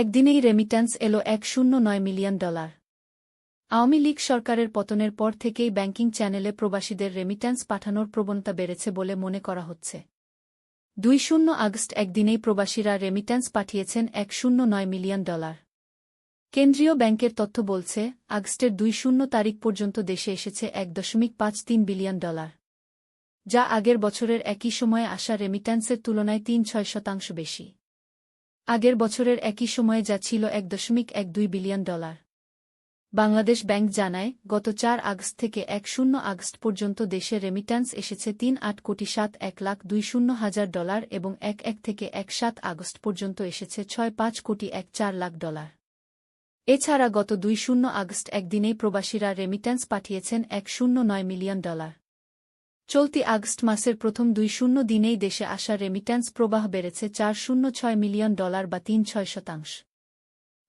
একদিনেই রেমিট্যান্স এলো এক শূন্য নয় মিলিয়ন ডলার। আওয়ামী লীগ সরকারের পতনের পর থেকেই ব্যাংকিং চ্যানেলে প্রবাসীদের রেমিট্যান্স পাঠানোর প্রবণতা বেড়েছে বলে মনে করা হচ্ছে। দুই শূন্য আগস্ট একদিনেই প্রবাসীরা রেমিট্যান্স পাঠিয়েছেন এক শূন্য নয় মিলিয়ন ডলার। কেন্দ্রীয় ব্যাংকের তথ্য বলছে, আগস্টের দুই শূন্য তারিখ পর্যন্ত দেশে এসেছে এক দশমিক পাঁচ তিন বিলিয়ন ডলার, যা আগের বছরের একই সময়ে আসা রেমিট্যান্সের তুলনায় তিন ছয় শতাংশ বেশি। আগের বছরের একই সময়ে যা ছিল এক দশমিক এক দুই বিলিয়ন ডলার। বাংলাদেশ ব্যাংক জানায়, গত চার আগস্ট থেকে এক শূন্য আগস্ট পর্যন্ত দেশে রেমিট্যান্স এসেছে তিন আট কোটি সাত এক লাখ দুই শূন্য হাজার ডলার এবং এক এক থেকে এক সাত আগস্ট পর্যন্ত এসেছে ছয় পাঁচ কোটি এক চার লাখ ডলার। এছাড়া গত দুই শূন্য আগস্ট একদিনেই প্রবাসীরা রেমিট্যান্স পাঠিয়েছেন এক শূন্য নয় মিলিয়ন ডলার। চলতি আগস্ট মাসের প্রথম দুই শূন্য দিনেই দেশে আসা রেমিট্যান্স প্রবাহ বেড়েছে চার শূন্য ছয় মিলিয়ন ডলার বা তিন ছয় শতাংশ।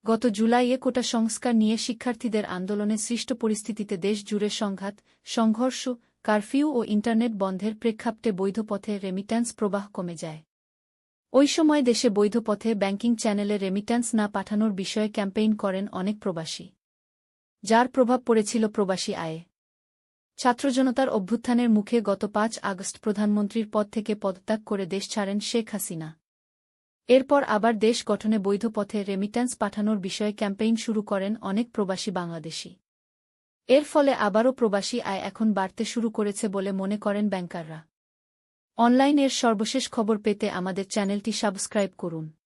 গত জুলাইয়ে কোটা সংস্কার নিয়ে শিক্ষার্থীদের আন্দোলনে সৃষ্ট পরিস্থিতিতে দেশ জুড়ে সংঘাত, সংঘর্ষ, কারফিউ ও ইন্টারনেট বন্ধের প্রেক্ষাপটে বৈধ পথে রেমিট্যান্স প্রবাহ কমে যায়। ওই সময় দেশে বৈধ পথে ব্যাংকিং চ্যানেলে রেমিট্যান্স না পাঠানোর বিষয়ে ক্যাম্পেইন করেন অনেক প্রবাসী। যার প্রভাব পড়েছিল প্রবাসী আয়ে। ছাত্রজনতার অভ্যুত্থানের মুখে গত পাঁচ আগস্ট প্রধানমন্ত্রীর পদ থেকে পদত্যাগ করে দেশ ছাড়েন শেখ হাসিনা। এরপর আবার দেশ গঠনে বৈধ পথে রেমিট্যান্স পাঠানোর বিষয়ে ক্যাম্পেইন শুরু করেন অনেক প্রবাসী বাংলাদেশী। এর ফলে আবারও প্রবাসী আয় এখন বাড়তে শুরু করেছে বলে মনে করেন ব্যাংকাররা। অনলাইনের সর্বশেষ খবর পেতে আমাদের চ্যানেলটি সাবস্ক্রাইব করুন।